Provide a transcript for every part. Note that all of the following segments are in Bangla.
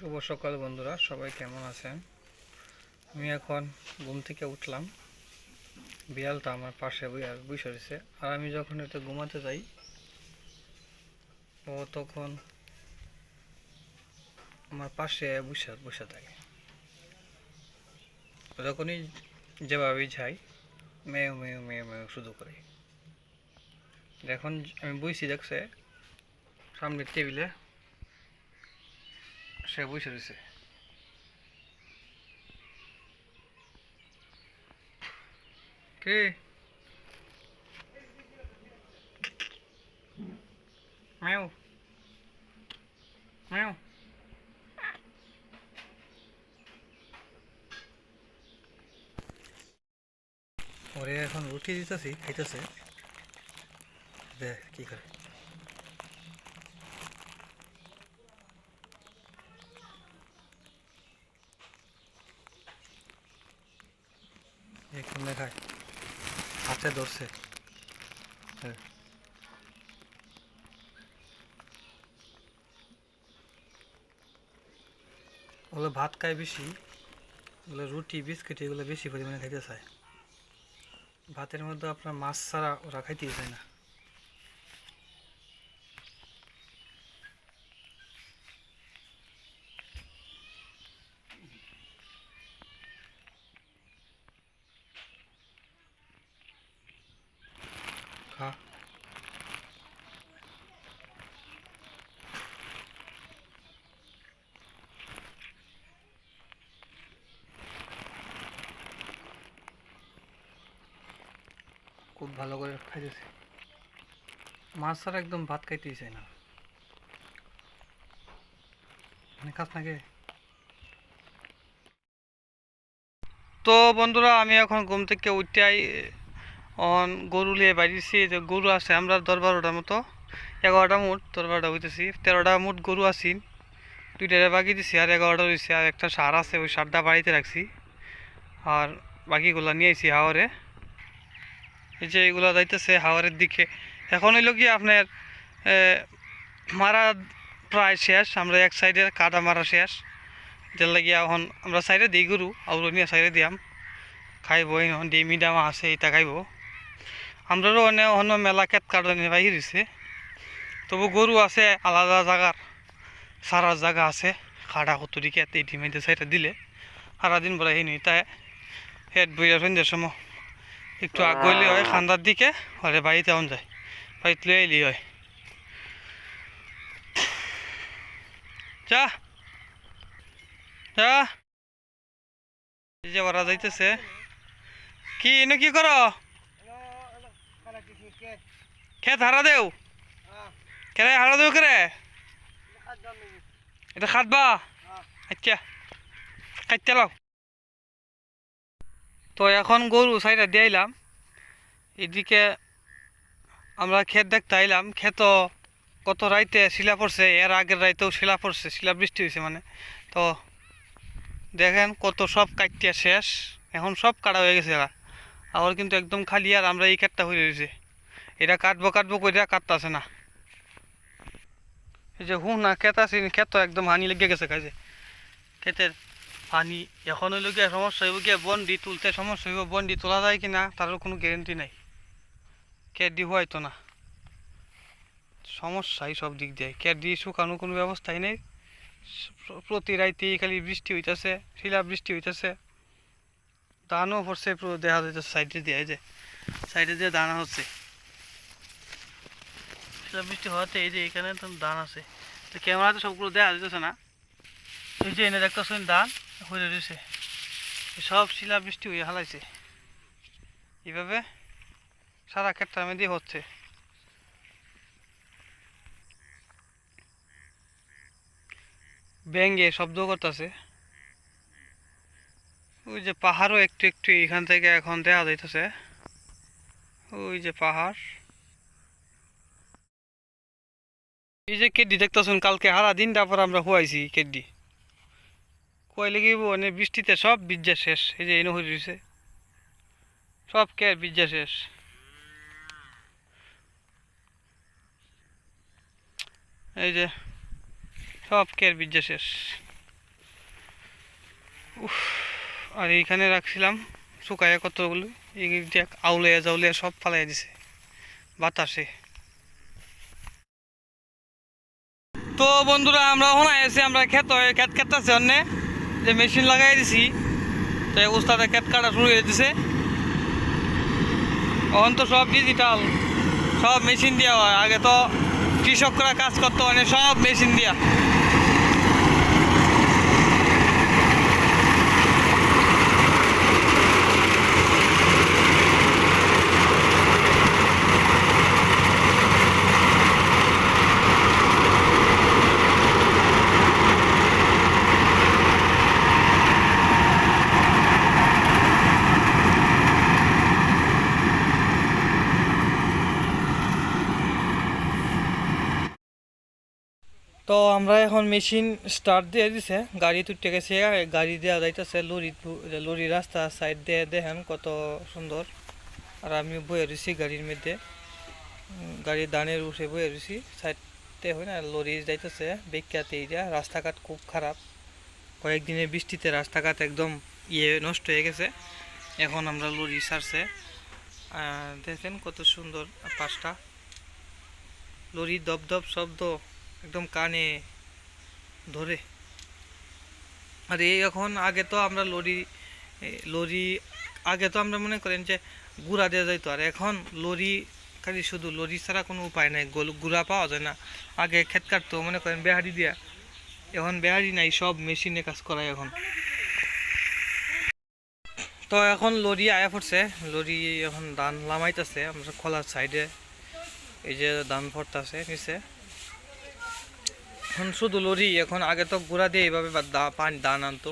শুভ সকাল বন্ধুরা, সবাই কেমন আছেন? আমি এখন ঘুম থেকে উঠলাম। বিড়ালটা আমার পাশে বসে রয়েছে। আর আমি যখন এটা ঘুমাতে যাই, ও তখন আমার পাশে বসে বসে থাকে। যখনই যেভাবে যাই মেয়ে মেয়ে মেয়ে মেয়ে শুধু করে। এখন আমি বইছি, দেখছে, সামনের টেবিলে সে বসে রয়েছে। কে? ম্যাও ম্যাও ওরে এখন রুটি দিতেছি খাইতেছে। দে কি করে? এখন দেখায় হাতে ধরছে। হ্যাঁ। ওগুলো ভাত খায় বেশি, ওগুলো রুটি, বিস্কিট এগুলো বেশি পরিমাণে খাইতে চায়। ভাতের মধ্যে আপনার মাছ ছাড়া ওরা খাইতেই চায় না। খুব ভালো করে খাইতেছে। মাছ ছাড়া একদম ভাত খাইতেই চায় না। মানে খাস নাকি? তো বন্ধুরা, আমি এখন ঘুম থেকে উঠতে অন গরু নিয়ে বাড়িছি যে গরু আছে আমরা দশ বারোটার মতো। এগারোটা মুঠ দশ বারোটা হইতেছি, তেরোটা মুঠ গরু আছি। দুইটারে বাকি দিছি, আর এগারোটা রয়েছে আর একটা সার আছে, ওই সারটা বাড়িতে রাখছি। আর বাকিগুলা নিয়ে আইছি হাওয়ারে এই যে এগুলো যাইতেছে হাওয়ারের দিকে। এখন হইল কি আপনার মারা প্রায় শেষ, আমরা এক সাইডে কাটা মারা শেষ। যার লাগিয়া এখন আমরা সাইডে দিই গরু, আউলো নিয়ে সাইডে দিয়াম। খাইব এখন ডিমি ডামা আছে এটা খাইব। আমরারও অনেক অন্য মেলা কেট কাটনে বাহির হয়েছে তবু গরু আছে, আলাদা জায়গার সারা জায়গা আছে, খাড়া কতুরি কেট এই ডিমিতে সাইডে দিলে। সারাদিন বলে এই নিই তাই হেড বইয়া সন্ধ্যের সময় একটু আগলে হয়, খান্দার দিকে হলে বাড়িতে আন যায়। বাড়িতে লয়ে এলি হয়। যা। যা। এই যে ওরা যাইতেছে। কি, এনে কি করো? খেত হারা দেও। কেরে হারা দেও কেরে? এটা খাটবা আচ্ছা খাইতে লাও। তো এখন গরু সাইডে দিয়ে আইলাম। এদিকে আমরা ক্ষেত দেখতে আইলাম। ক্ষেত কত রাইতে শিলা পড়ছে, এর আগের রাইতেও শিলা পড়ছে, শিলা বৃষ্টি হয়েছে মানে। তো দেখেন কত সব কাটিয়া শেষ, এখন সব কাটা হয়ে গেছে এরা আবার কিন্তু একদম খালি আর আমরা এই কাঠটা হয়ে রয়েছে এটা কাটবো কাটবো কইরা কাটতেছে না। এই যে হুঁ না ক্ষেত আছে, ক্ষেত একদম হানি লেগে গেছে কাজে ক্ষেতের পানি, এখন গিয়ে সমস্যা হইব গিয়ে বন্ডি তুলতে সমস্যা হইব, বন্ডি তোলা যায় কি না, তারও কোনো গ্যারেন্টি নাই। ক্যাডি হয়তো না। সমস্যাই সব দিক দিয়ে। ক্যাডি শুকানোর কোনো ব্যবস্থাই নেই। প্রতি রাইতে খালি বৃষ্টি হইতেছে, শিলা বৃষ্টি হইতেছে। ধানও পড়ছে দেখা যাইতেছে সাইডে দিয়ে যে সাইডে দিয়ে দানা হচ্ছে। শিলা বৃষ্টি হওয়াতে এই যে এখানে তো ধান আছে। তো ক্যামেরাতে সবগুলো দেখা যাইতেছে না। এই যে এনে দেখতেছেন ধান হয়ে রয়েছে। সব শিলা বৃষ্টি হয়ে হালাইছে। এইভাবে সারা ক্ষেত্রে মধ্যে হচ্ছে। ব্যাঙ্গে শব্দ করতেছে। ওই যে পাহাড়ও একটু একটু এখান থেকে এখন দেখা যাইতেছে। ওই যে পাহাড়। এই যে কেডি দেখতেছেন, কালকে হারা দিনটা পর আমরা হুয়াইছি কেডি কয় লেগিব মানে বৃষ্টিতে সব বিজ্জা শেষ। এই যে এনে হয়ে রয়েছে সব কে বিজ্জা শেষ? এই যে সব কের বিজ্জা শেষ। আর এইখানে রাখছিলাম শুকাইয়া কতগুলো? এই যে আউলিয়া জাউলিয়া সব ফালাই দিছে। বাতাসে। তো বন্ধুরা, আমরা এখন আছি আমরা ক্ষেত ক্ষেত খেতাছি অন্য। যে মেশিন লাগাই দিছি, তো উস্তাদে ক্ষেত কাটা শুরু হয়ে দিছে। এখন তো সব ডিজিটাল সব মেশিন দেওয়া হয়। আগে তো কৃষকরা কাজ করতো মানে সব মেশিন দিয়া। তো আমরা এখন মেশিন স্টার্ট দিয়ে দিছে। গাড়ি তুটে গেছে গাড়ি দেওয়া যাইতেছে লরি লরি রাস্তা সাইড দিয়ে দেখেন কত সুন্দর। আর আমি বয়ে রয়েছি গাড়ির মধ্যে। গাড়ির দানের উঠে বয়ে রয়েছি সাইডতে হয় না লরি যাইতেছে বিখ্যাত এইটা রাস্তাঘাট খুব খারাপ। কয়েকদিনের বৃষ্টিতে রাস্তাঘাট একদম ইয়ে নষ্ট হয়ে গেছে। এখন আমরা লরি সারছে। দেখেন কত সুন্দর পাশটা। লরি দপ দপ শব্দ। একদম কানে ধরে। আর এই এখন আগে তো আমরা লরি লরি, আগে তো আমরা মনে করেন যে গুড়া দেওয়া যাইতো। আর এখন লরি খালি শুধু লরি ছাড়া কোনো উপায় নাই গুড়া পাওয়া যায় না। আগে ক্ষেত কাটতো, মনে করেন বেহারি দিয়া। এখন বেহারি নাই, সব মেশিনে কাজ করায় এখন। তো এখন লরি আয়া পড়ছে, লরি এখন ধান লামাইতেছে, আমরা খোলার সাইডে। এই যে ধান ফরতাছে নিচে। এখন শুধু লরি, এখন আগে তো গুড়া দিয়ে এইভাবে পানি, দান আনতো।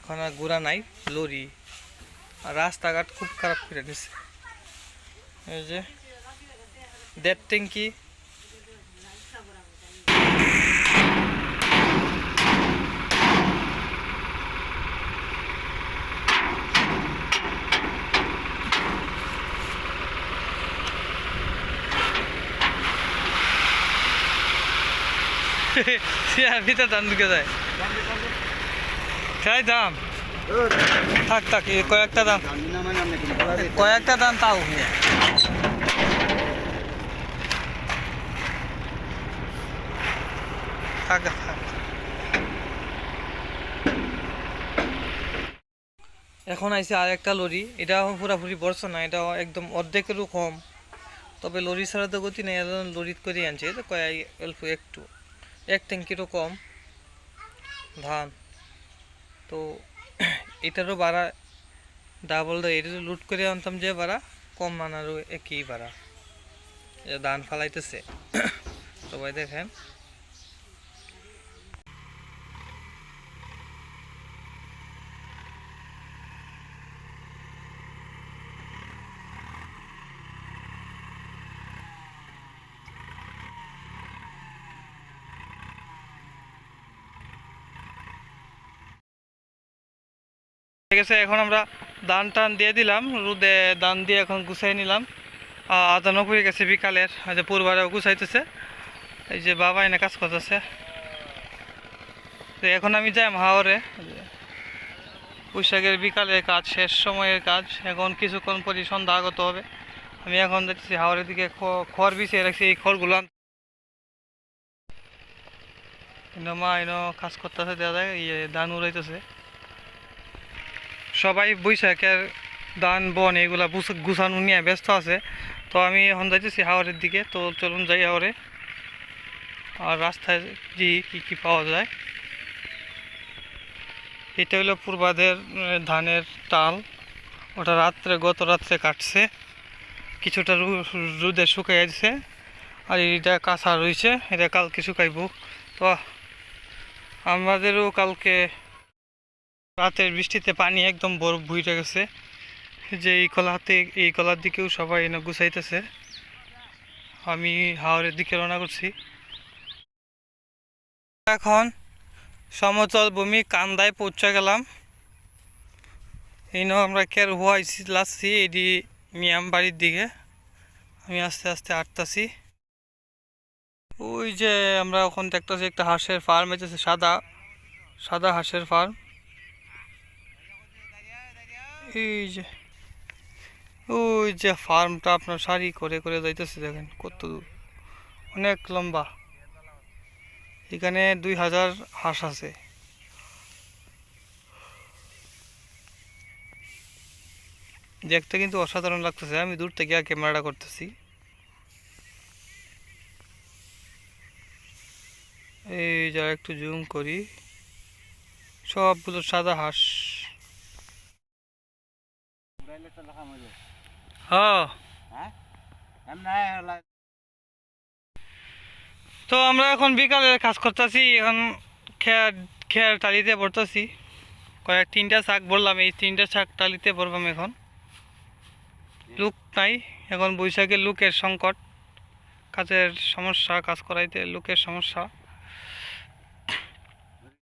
এখন আর গুড়া নাই, লরি। আর রাস্তাঘাট খুব খারাপ করে দিছে। এই যে, দেড় ট্যাঙ্কি ভিতরে দাম ঢুকে যায়। তাই দাম। থাক থাক কয়েকটা দাম। কয়েকটা দাম তাও থাক এখন আইছে আর একটা লরি। এটা পুরাপুরি বর্ষ না এটা একদম অর্ধেকেরও কম। তবে লরি ছাড়া তো গতি নেই লরিত করে আনছে। তো কয় অল্প একটু। এক ট্যাঙ্কিরও কম। ধান। তো এটারও ভাড়া ডাবল এটা লুট করে আনতাম যে ভাড়া, কম মানারও একই এটা ধান ফালাইতেছে। সবাই দেখেন। আছে, এখন আমরা ধান টান দিয়ে দিলাম, রোদে ধান দিয়ে এখন গুছাই নিলাম। আ- আদানো পড়ে গেছে বিকালের যে পূর্বারেও গুছাইতেছে। এই যে বাবা এনে কাজ করতেছে। এখন আমি যাই হাওরে বৈশাখের বিকালের কাজ, শেষ সময়ের কাজ। এখন কিছুক্ষণ পরই সন্ধ্যা আগত হবে। আমি এখন দেখছি হাওরের দিকে খড় বিছিয়ে রাখছি এই খড়গুলো। আন- মা এনে কাজ করতেছে যায় ইয়ে ধান উড়াইতেছে। সবাই বৈশাখের দান, বন এগুলা গুছানো নিয়ে ব্যস্ত আছে। তো আমি এখন যাইতেছি হাওড়ের দিকে। তো চলুন যাই হাওড়ে আর রাস্তায় যে কী কী পাওয়া যায়। এটা হলো পূর্বাদের ধানের টাল। ওটা রাত্রে, গত রাত্রে কাটছে। কিছুটা রোদে শুকাই দিছে আর এটা কাঁচা রয়েছে। এটা কালকে শুকাইব। তো আমাদেরও কালকে রাতের বৃষ্টিতে পানি একদম বরফ ভুইরে গেছে। যে এই কলাতে এই কলার দিকেও সবাই এনে গুছাইতেছে। আমি হাওড়ের দিকে রওনা করছি। এখন সমতল ভূমি কান্দায় পৌঁছে গেলাম। এই আমরা কের হুয়াইছি লাসছি এটি মিয়াম বাড়ির দিকে। আমি আস্তে আস্তে আটতাছি ওই যে আমরা ওখান দেখতেছি একটা হাঁসের ফার্ম হইতেছে সাদা সাদা হাঁসের ফার্ম এই যে, ওই যে ফার্মটা আপনার সারি করে করে যাইতেছে দেখেন, কত দূর। অনেক লম্বা। এখানে দুই হাজার হাঁস আছে। দেখতে কিন্তু অসাধারণ লাগতেছে, আমি দূর থেকে ক্যামেরাটা করতেছি। এই যা একটু জুম করি। সবগুলো সাদা হাঁস উড়াইলে তো লেখা মজা হ্যাঁ হ্যাঁ এমনি হলা তো আমরা এখন বিকালে কাজ করতেছি এখন খেয়ার খেয়ার টালিতে পড়তেছি। কয়েক তিনটা শাক বললাম এই তিনটা শাক টালিতে পড়বাম এখন। লুক নাই এখন বৈশাখে লুকের সংকট কাজের সমস্যা কাজ করাইতে লুকের সমস্যা।